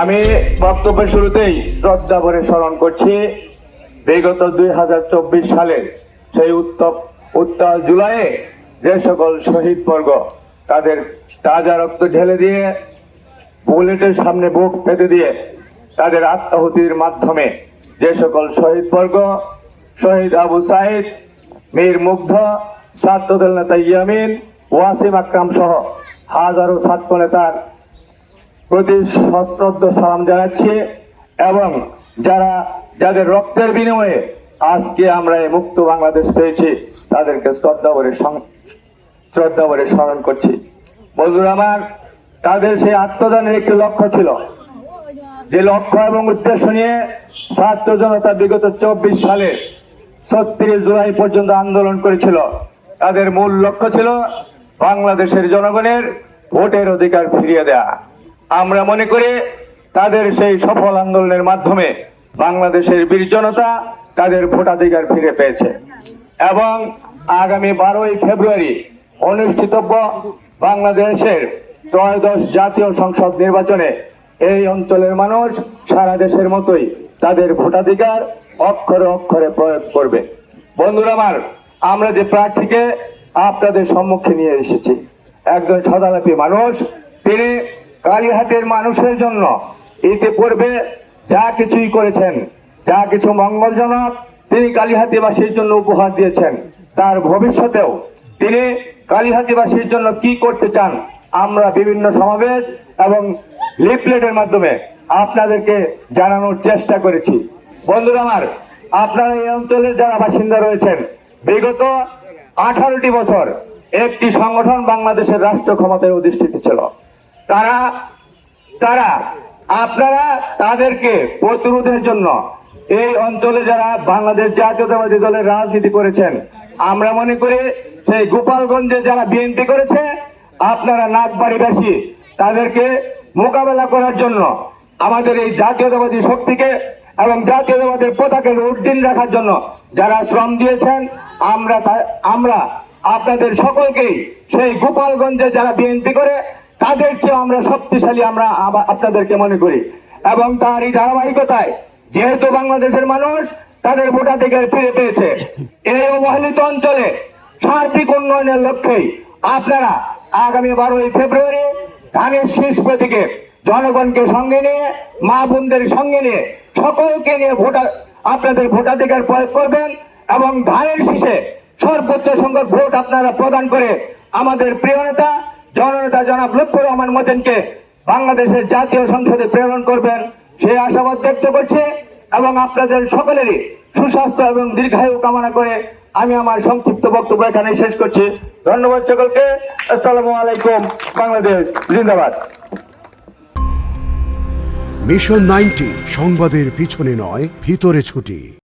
আমি বক্তব্যের শুরুতেই শ্রদ্ধা ভরে স্মরণ করছি, বিগত দুই হাজার চব্বিশ সালের সেই উত্তপ, উত্তাল জুলাইয়ে যে সকল শহীদ বর্গ তাদের তাজা রক্ত ঢেলে দিয়ে বুলেটের সামনে বুক পেতে দিয়ে তাদের আত্মাহুতির মাধ্যমে যে সকল শহীদ বর্গ, শহীদ আবু সাইদ, মীর মুগ্ধ, ছাত্রদল নেতা ইয়ামিন, ওয়াসিম আকরাম সহ হাজারো ছাত্র নেতার প্রতি সশ্রদ্ধ সালাম জানাচ্ছি এবং যারা যাদের রক্তের বিনিময়ে আজকে আমরা এই মুক্ত বাংলাদেশ পেয়েছি, তাদেরকে শ্রদ্ধা করে শ্রদ্ধা করে স্মরণ করছি। বন্ধুরা আমার, তাদের সেই আত্মদানের একটি লক্ষ্য ছিল। যে লক্ষ্য এবং উদ্দেশ্য নিয়ে ছাত্র জনতা বিগত চব্বিশ সালে ছত্রিশ জুলাই পর্যন্ত আন্দোলন করেছিল। তাদের মূল লক্ষ্য ছিল বাংলাদেশের জনগণের ভোটের অধিকার ফিরিয়ে দেয়া। আমরা মনে করি তাদের সেই সফল আন্দোলনের মাধ্যমে বাংলাদেশের বীর জনতা তাদের ভোটাধিকার ফিরে পেয়েছে। এবং আগামী বারোই ফেব্রুয়ারি অনুষ্ঠিতব্য বাংলাদেশের ত্রয়োদশ জাতীয় সংসদ নির্বাচনে এই অঞ্চলের মানুষ সারা দেশের মতোই তাদের ভোটাধিকার অক্ষরে অক্ষরে প্রয়োগ করবে। বন্ধুরা আমার, আমরা যে প্রার্থীকে আপনাদের সম্মুখে নিয়ে এসেছি, একজন সাদালাপি মানুষ, তিনি কালীহাটের মানুষের জন্য ইতিপূর্বে যা কিছুই করেছেন, যা কিছু মঙ্গলজনক তিনি কালীহাতিবাসীর জন্য উপহার দিয়েছেন। তার ভবিষ্যতেও তিনি কালীহাতিবাসীর জন্য কি করতে চান, আমরা বিভিন্ন সমাবেশ এবং লিফলেটের মাধ্যমে আপনাদেরকে জানানোর চেষ্টা করেছি। বন্ধুরা আমার, আপনারা এই অঞ্চলের যারা বাসিন্দা রয়েছেন, বিগত আঠারোটি বছর একটি সংগঠন বাংলাদেশের রাষ্ট্র ক্ষমতায় অধিষ্ঠিত ছিল। তারা তারা, আপনারা তাদেরকে প্রতিরোধের জন্য এই অঞ্চলে যারা বাংলাদেশ জাতীয়তাবাদী দলের রাজনীতি করেছেন, আমরা মনে করি সেই গোপালগঞ্জে যারা বিএনপি করেছে, আপনারা নাগবাড়িবাসী তাদেরকে মোকাবেলা করার জন্য আমাদের এই জাতীয়তাবাদী শক্তিকে এবং জাতীয়তাবাদের পতাকে উদ্দিন রাখার জন্য যারা শ্রম দিয়েছেন, আমরা আমরা আপনাদের সকলকেই সেই গোপালগঞ্জে যারা বিএনপি করে তাদের চেয়ে আমরা শক্তিশালী আমরা আপনাদেরকে মনে করি। এবং তার এই ধারাবাহিকতায় যেহেতু বাংলাদেশের মানুষ তাদের ভোটাধিকার ফিরে পেয়েছে, এই অবহেলিত অঞ্চলে সার্বিক উন্নয়নের লক্ষ্যেই আপনারা আগামী বারোই ফেব্রুয়ারি ধানের শীষ প্রতীকে জনগণকে সঙ্গে নিয়ে, মা বোনদের সঙ্গে নিয়ে, সকলকে নিয়ে ভোটা, আপনাদের ভোটাধিকার প্রয়োগ করবেন এবং ধানের শীষে সর্বোচ্চ সংখ্যক ভোট আপনারা প্রদান করে আমাদের প্রিয় নেতা জননেতা জনাব লুৎফর রহমান মতেনকে বাংলাদেশের জাতীয় সংসদে প্রেরণ করবেন সেই আশাবাদ ব্যক্ত করছে এবং আপনাদের সকলেরই সুস্বাস্থ্য এবং দীর্ঘায়ু কামনা করে আমি আমার সংক্ষিপ্ত বক্তব্য এখানে শেষ করছি। ধন্যবাদ সকলকে। আসসালামু আলাইকুম। বাংলাদেশ জিন্দাবাদ। মিশন নাইনটি সংবাদের পিছনে নয়, ভিতরে ছুটি।